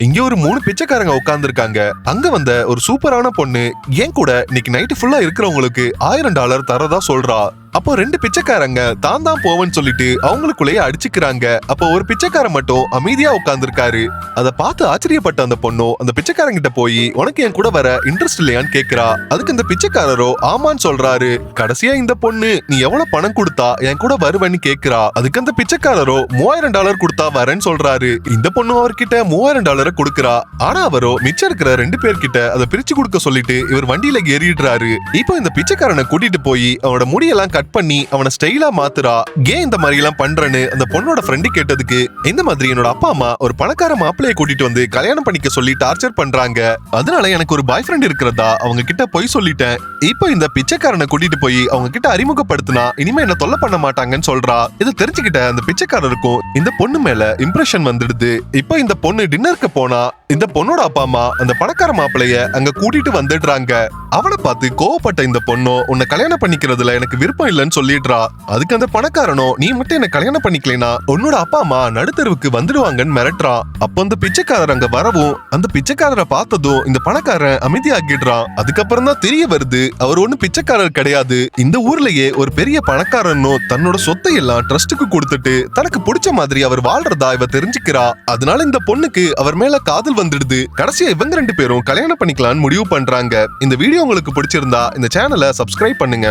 இங்க ஒரு மூணு பிச்சைக்காரங்க உட்காந்துருக்காங்க அங்க வந்த ஒரு சூப்பரான பொண்ணு என் கூட இன்னைக்கு நைட்டு ஃபுல்லா இருக்கிறவங்களுக்கு ஆயிரம் டாலர் தரதா சொல்றா. அப்போ ரெண்டு பிச்சைக்காரங்க தான் தான் போவேன்னு சொல்லிட்டு அவங்களுக்குள்ளேயே அடிச்சுக்கிறாங்க. அப்போ ஒரு பிச்சைக்காரன் மட்டும் அமைதியா உட்காந்துருக்காரு அதை பார்த்து ஆச்சரியப்பட்ட அந்த பொண்ணும் அந்த பிச்சைக்காரங்கிட்ட போய் உனக்கு என் கூட வர இன்ட்ரெஸ்ட் இல்லையான்னு கேக்குறா. அதுக்கு இந்த பிச்சைக்காரரோ ஆமான்னு சொல்றாரு. கடைசியா இந்த பொண்ணு நீ எவ்வளவு பணம் கொடுத்தா என் கூட வருவேன்னு கேக்குறா. அதுக்கு அந்த பிச்சைக்காரரோ மூவாயிரம் டாலர் கொடுத்தா வரேன்னு சொல்றாரு. இந்த பொண்ணு அவர்கிட்ட மூவாயிரம் டாலரை கொடுக்குறா. ஆனா அவரோ மிச்சம் இருக்கிற ரெண்டு பேர்கிட்ட அதை பிரிச்சு கொடுக்க சொல்லிட்டு இவர் வண்டியில ஏறிடுறாரு. இப்போ இந்த பிச்சைக்காரனை கூட்டிட்டு போய் அவனோட முடியெல்லாம் கட் பண்ணி அவனை ஸ்டைலா மாத்துறா. ஏன் இந்த மாதிரி எல்லாம் பண்றேன்னு அந்த பொண்ணோட ஃப்ரெண்டு கேட்டதுக்கு இந்த மாதிரி என்னோட அப்பா அம்மா ஒரு பணக்கார மாப்பிளைய கூட்டிட்டு வந்து கல்யாணம் பண்ணிக்க சொல்லி டார்ச்சர் பண்றாங்க. அதனால எனக்கு ஒரு பாய் ஃப்ரெண்ட் இருக்கிறதா அவங்க கிட்ட போய் சொல்லிட்டேன். இப்போ இந்த பிச்சைக்காரனை கூட்டிட்டு போய் அவங்க கிட்ட அறிமுகப்படுத்தினா இனிமே என்ன தொல்லை பண்ண மாட்டாங்கன்னு சொல்றா. இதை தெரிஞ்சுக்கிட்ட அந்த பிச்சைக்காரருக்கும் இந்த பொண்ணு மேல இம்ப்ரெஷன் வந்துடுது. இப்போ இந்த பொண்ணு டின்னருக்கு போனா இந்த பொண்ணோட அப்பா அம்மா அந்த பணக்கார மாப்பிளைய அங்க கூட்டிட்டு வந்துடுறாங்க. அவனை பார்த்து கோவப்பட்ட இந்த பொண்ணோ உன்னை கல்யாணம் பண்ணிக்கிறதுல எனக்கு விருப்பம் இல்லைன்னு சொல்லிடுறா. அதுக்கு அந்த பணக்காரனோ நீ மட்டும் என்ன கல்யாணம் பண்ணிக்கலைனா உன்னோட அப்பா அம்மா தெருவுக்கு வந்துடுவாங்கன்னு மிரட்டுறான் அப்போ அந்த பிச்சைக்காரர் அங்க வரவும் அந்த பிச்சைக்காரரை பார்த்ததும் இந்த பணக்காரன் அமைதியாக்கிடுறான் அதுக்கப்புறம் தான் தெரிய வருது அவர் ஒண்ணு பிச்சைக்காரர் கிடையாது. இந்த ஊர்லயே ஒரு பெரிய பணக்காரனும் தன்னோட சொத்தை எல்லாம் ட்ரஸ்ட்டுக்கு கொடுத்துட்டு தனக்கு பிடிச்ச மாதிரி அவர் வாழ்றதா இவ தெரிஞ்சுக்கிறா. அதனால இந்த பொண்ணுக்கு அவர் மேல காதல் வந்துடுது. கடைசியா இவங்க ரெண்டு பேரும் கல்யாணம் பண்ணிக்கலாம்னு முடிவு பண்றாங்க. இந்த வீடியோ உங்களுக்கு பிடிச்சிருந்தா இந்த சேனலை சப்ஸ்கிரைப் பண்ணுங்க.